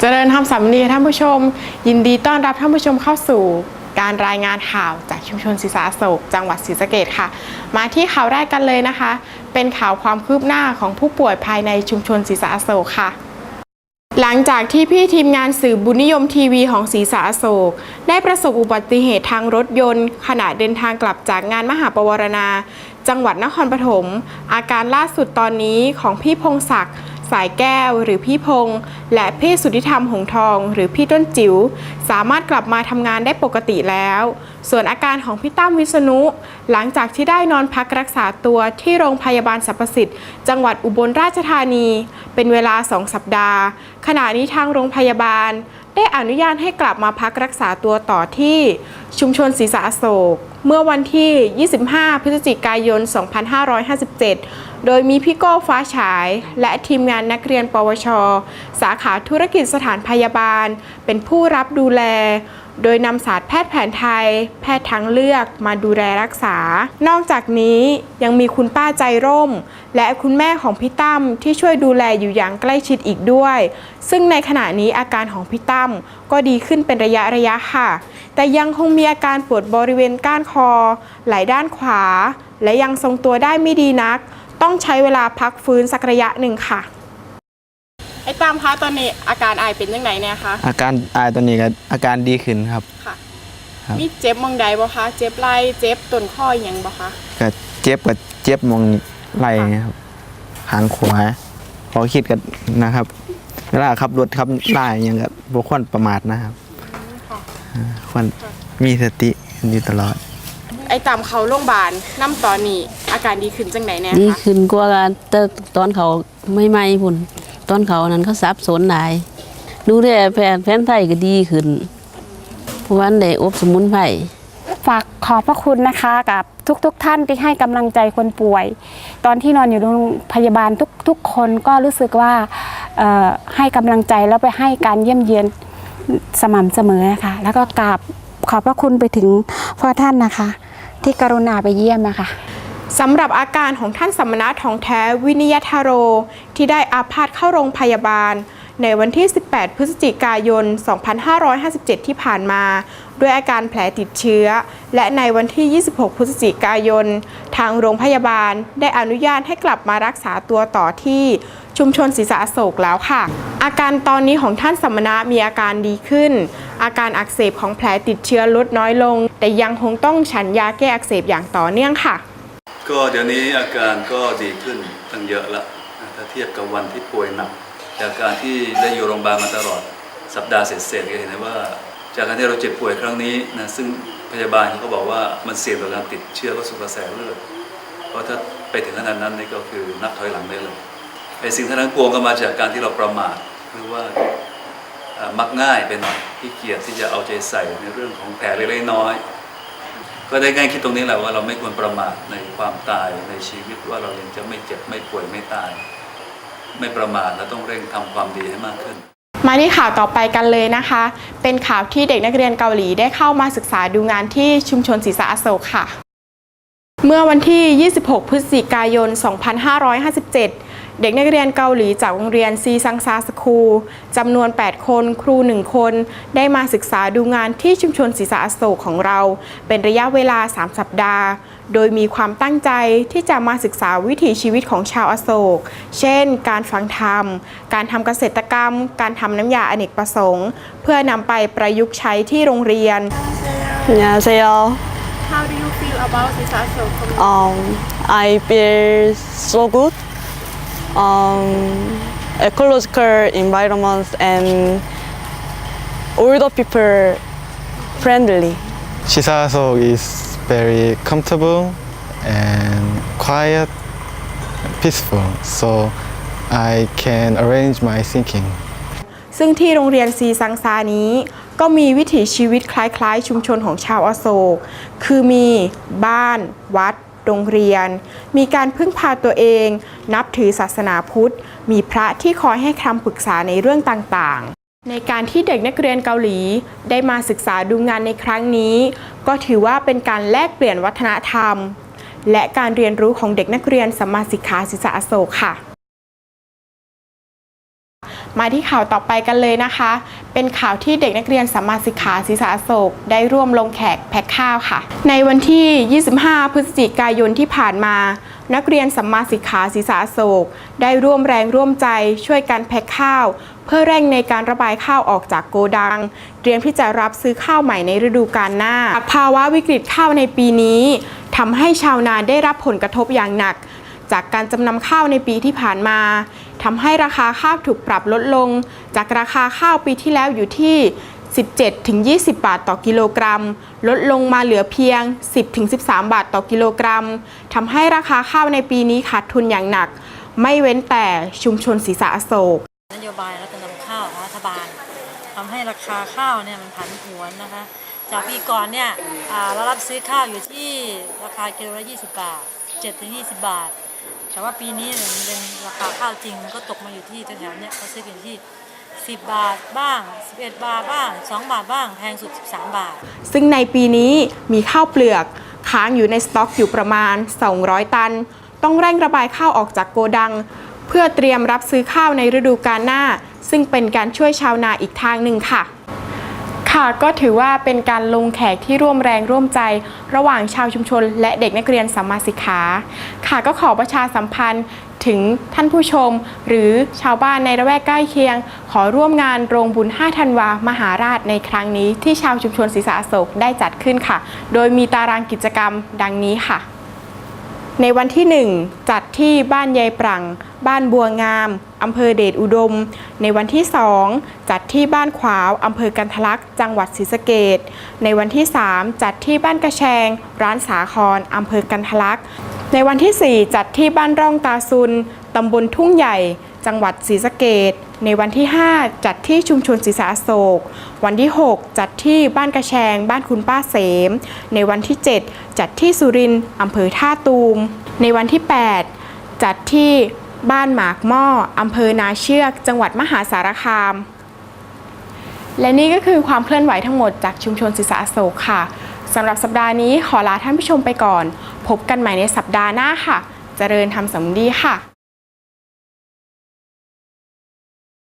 เจริญธรรมสามนีท่านผู้ชม ยินดีต้อนรับท่านผู้ชมเข้าสู่การรายงานข่าวจากชุมชนศรีสาโศก จังหวัดศรีสะเกดค่ะ มาที่ข่าวแรกกันเลยนะคะ เป็นข่าวความคืบหน้าของผู้ป่วยภายในชุมชนศรีสาโศกค่ะ หลังจากที่พี่ทีมงานสื่อบุญนิยมทีวีของศรีสาโศก ได้ประสบอุบัติเหตุทางรถยนต์ ขณะเดินทางกลับจากงานมหาปวารณา จังหวัดนครปฐมอาการล่าสุดตอนนี้ของพี่พงศักดิ์ สายแก้ว หรือพี่พงษ์และพี่สุธิธรรมหงทอง หรือพี่ต้นจิ๋วสามารถกลับมาทำงานได้ปกติแล้ว ส่วนอาการของพี่ตั้มวิษณุ หลังจากที่ได้นอนพักรักษาตัวที่โรงพยาบาลสรรพสิทธิ์จังหวัดอุบลราชธานี เป็นเวลา 2 สัปดาห์ ขณะนี้ทางโรงพยาบาล ได้อนุญาตให้กลับมาพักรักษาตัวต่อที่ชุมชนศรีสะโศก เมื่อวันที่ 25 พฤศจิกายน 2557 โดยมีพี่โก้ฟ้าฉาย และทีมงานนักเรียนปวช สาขาธุรกิจสถานพยาบาล เป็นผู้รับดูแล โดยนำศาสตร์แพทย์แผนไทย แพทย์ทางเลือกมาดูแลรักษา นอกจากนี้ยังมีคุณป้าใจร่ม และคุณแม่ของพี่ตั้มที่ช่วยดูแลอยู่อย่างใกล้ชิดอีกด้วย ซึ่งในขณะนี้อาการของพี่ตั้มก็ดีขึ้นเป็นระยะระยะค่ะ แต่ยังคงมีอาการปวดบริเวณก้านคอ ไหล่ด้านขวา และยังทรงตัวได้ไม่ดีนัก ต้องใช้เวลาพักฟื้นสักระยะหนึ่งค่ะ ไอ้ตั้มคะตอนนี้อาการไอเป็นยังไงเนี่ยคะอาการอายตัวนี้ก็อาการดีขึ้นครับ ค่ะ ครับ มีเจ็บมองใดบ่คะเจ็บไหล่เจ็บต้นข้ออหย่างบ่คะก็เจ็บกับเจ็บมองไหล่ครับหางขวาพอคิดกันนะครับ เวลาขับรถขับไล่ยังกับบุควรประมาทนะครับค่ะควรมีสติอยู่ตลอด ไอ้ตามเขาโรงพยาบาลน้ำตอนนี้อาการดีขึ้นจังไหนเนี่ยดีคะขึ้นกว่ากันแต่ตอนเขาไม่ไม่พุ่น ตอนเขานั้นเขาสับสนหลาย ดูแลแผนแผนไทยก็ดีขึ้นเพราะว่านได้อบสมุนไพรฝากขอบพระคุณนะคะกับทุกๆทท่านที่ให้กำลังใจคนป่วย ตอนที่นอนอยู่โรงพยาบาลทุกทุกคนก็รู้สึกว่าให้กำลังใจแล้วไปให้การเยี่ยมเยียนสม่ำเสมอนะคะแล้วก็กราบขอบพระคุณไปถึงพ่อท่านนะคะ ที่กรุณาไปเยี่ยมนะคะ สำหรับอาการของท่านสมณะทองแท้วินิยทาโร ที่ได้อาพาธเข้าโรงพยาบาล ในวันที่ 18 พฤศจิกายน 2557 ที่ผ่านมา ด้วยอาการแผลติดเชื้อ และในวันที่ 26 พฤศจิกายน ทางโรงพยาบาลได้อนุญาตให้กลับมารักษาตัวต่อที่ชุมชนศรีสะอโศกแล้วค่ะ อาการตอนนี้ของท่านสมณะมีอาการดีขึ้น อาการอักเสบของแผลติดเชื้อลดน้อยลง แต่ยังคงต้องฉันยาแก้อักเสบอย่างต่อเนื่องค่ะ ก็เดี๋ยวนี้อาการก็ดีขึ้นตั้งเยอะละถ้าเทียบกับวันที่ป่วยหนัก จากการที่ได้อยู่โรงพยาบาลมาตลอดสัปดาห์เศษๆก็เห็นได้ว่า จากการที่เราเจ็บป่วยครั้งนี้นะซึ่งพยาบาลเขาก็บอกว่ามันเสี่ยงต่อการติดเชื้อเข้าสู่กระแสเลือดเพราะถ้าไปถึงขนาดนั้นนี่ก็คือนับถอยหลังได้เลยไอ้สิ่งทั้งนั้นปวงก็มาจากการที่เราประมาทหรือว่ามักง่ายไปหน่อยที่เกียจที่จะเอาใจใส่ในเรื่องของแผลเล็กๆน้อย ก็ได้ง่ายคิดตรงนี้แหละว่าเราไม่ควรประมาทในความตายในชีวิตว่าเรายังจะไม่เจ็บไม่ป่วยไม่ตาย ไม่ประมาทและต้องเร่งทำความดีให้มากขึ้น มาที่ข่าวต่อไปกันเลยนะคะ เป็นข่าวที่เด็กนักเรียนเกาหลีได้เข้ามาศึกษาดูงานที่ชุมชนศรีสะอโศกค่ะ เมื่อวันที่ 26 พฤศจิกายน 2557 เด็กนักเรียนเกาหลีจากโรงเรียนซีซังซาสคูลจำนวน 8 คน ครู 1 คน ได้มาศึกษาดูงานที่ชุมชนศรีสะอโศกของเรา เป็นระยะเวลา 3 สัปดาห์ โดยมีความตั้งใจที่จะมาศึกษาวิถีชีวิตของชาวอาโศก เช่น การฟังธรรม การทำเกษตรกรรม การทำน้ำยาอเนกประสงค์ เพื่อนำไปประยุกต์ใช้ที่โรงเรียนไงเซล How do you feel about Sisa Soul ศก Um, I feel so good Um, ecological environment and all the people friendly. Shisaso is very comfortable and quiet, peaceful, so I can arrange my thinking. ซึ่งที่โรงเรียนซีซังซานี้ ก็มีวิถีชีวิตคล้ายๆ ชุมชนของชาวอโศก คือมีบ้าน วัด โรงเรียน มีการพึ่งพาตัวเอง นับถือศาสนาพุทธ มีพระที่คอยให้คำปรึกษาในเรื่องต่างๆ ในการที่เด็กนักเรียนเกาหลี ได้มาศึกษาดูงานในครั้งนี้ ก็ถือว่าเป็นการแลกเปลี่ยนวัฒนธรรม และการเรียนรู้ของเด็กนักเรียนสัมมาสิกขาศิษะอโศกค่ะ มาที่ข่าวต่อไปกันเลยนะคะ เป็นข่าวที่เด็กนักเรียนสัมมาสิกขาศีสาโศกได้ร่วมลงแขกแพ็คข้าวค่ะ ในวันที่ 25 พฤศจิกายนที่ผ่านมา นักเรียนสัมมาสิกขาศีสาโศก ได้ร่วมแรงร่วมใจช่วยกันแพ็คข้าว เพื่อเร่งในการระบายข้าวออกจากโกดัง เตรียมที่จะรับซื้อข้าวใหม่ในฤดูกาลหน้า ภาวะวิกฤตข้าวในปีนี้ทำให้ชาวนาได้รับผลกระทบอย่างหนักจากการจำนำข้าวในปีที่ผ่านมา ทำให้ราคาข้าวถูกปรับลดลง จากราคาข้าวปีที่แล้วอยู่ที่ 17-20 บาทต่อกิโลกรัม ลดลงมาเหลือเพียง 10-13 บาทต่อกิโลกรัมทำให้ราคาข้าวในปีนี้ขาดทุนอย่างหนัก ไม่เว้นแต่ชุมชนศรีสะอโศกนโยบายและการนำข้าวของรัฐบาลทำให้ราคาข้าวเนี่ยมันผันผวนนะคะ จากปีก่อนเนี่ยเรารับซื้อข้าวอยู่ที่ราคากิโลละ 20 บาท7-20 บาท แต่ว่าปีนี้เนี่ยมันเป็นราคาข้าวจริงมันก็ตกมาอยู่ที่แถวๆเนี่ยเขาซื้อกันที่10 บาทบ้าง 11 บาทบ้าง 2 บาทบ้างแพงสุด 13 บาท ซึ่งในปีนี้มีข้าวเปลือกค้างอยู่ในสต็อกอยู่ประมาณ 200 ตัน ต้องเร่งระบายข้าวออกจากโกดัง เพื่อเตรียมรับซื้อข้าวในฤดูกาลหน้า ซึ่งเป็นการช่วยชาวนาอีกทางหนึ่งค่ะ ค่ะก็ถือว่าเป็นการลงแขกที่ร่วมแรงร่วมใจ ระหว่างชาวชุมชน และเด็กนักเรียนสัมมาสิกขาค่ะก็ขอประชาสัมพันธ์ถึงท่านผู้ชม หรือชาวบ้านในระแวกใกล้เคียง ขอร่วมงานโรงบุญ 5 ธันวามหาราชในครั้งนี้ ที่ชาวชุมชนศรีสะอโศกได้จัดขึ้นค่ะ โดยมีตารางกิจกรรมดังนี้ค่ะ ในวันที่ 1 จัดที่บ้านยายปรัง บ้านบัวงาม อำเภอเดชอุดม ในวันที่ 2 จัดที่บ้านขวาว อำเภอกันทะลักจังหวัดศรีสะเกดในวันที่ 3 จัดที่บ้านกระแชง ร้านสาครอำเภอกันทะลักในวันที่ 4 จัดที่บ้านร่องตาซุน ตำบลทุ่งใหญ่ จังหวัดศรีสะเกด ในวันที่ 5 จัดที่ชุมชนศรีสะอโศก วันที่ 6 จัดที่บ้านกระแชง บ้านคุณป้าเสม ในวันที่ 7 จัดที่สุรินทร์อำเภอท่าตูม ในวันที่ 8 จัดที่บ้านหมากหม้ออำเภอนาเชือก จังหวัดมหาสารคาม และนี่ก็คือความเคลื่อนไหวทั้งหมดจากชุมชนศิษาโศกค่ะสำหรับสัปดาห์นี้ขอลาท่านผู้ชมไปก่อน พบกันใหม่ในสัปดาห์หน้าค่ะ เจริญทำสำดีค่ะ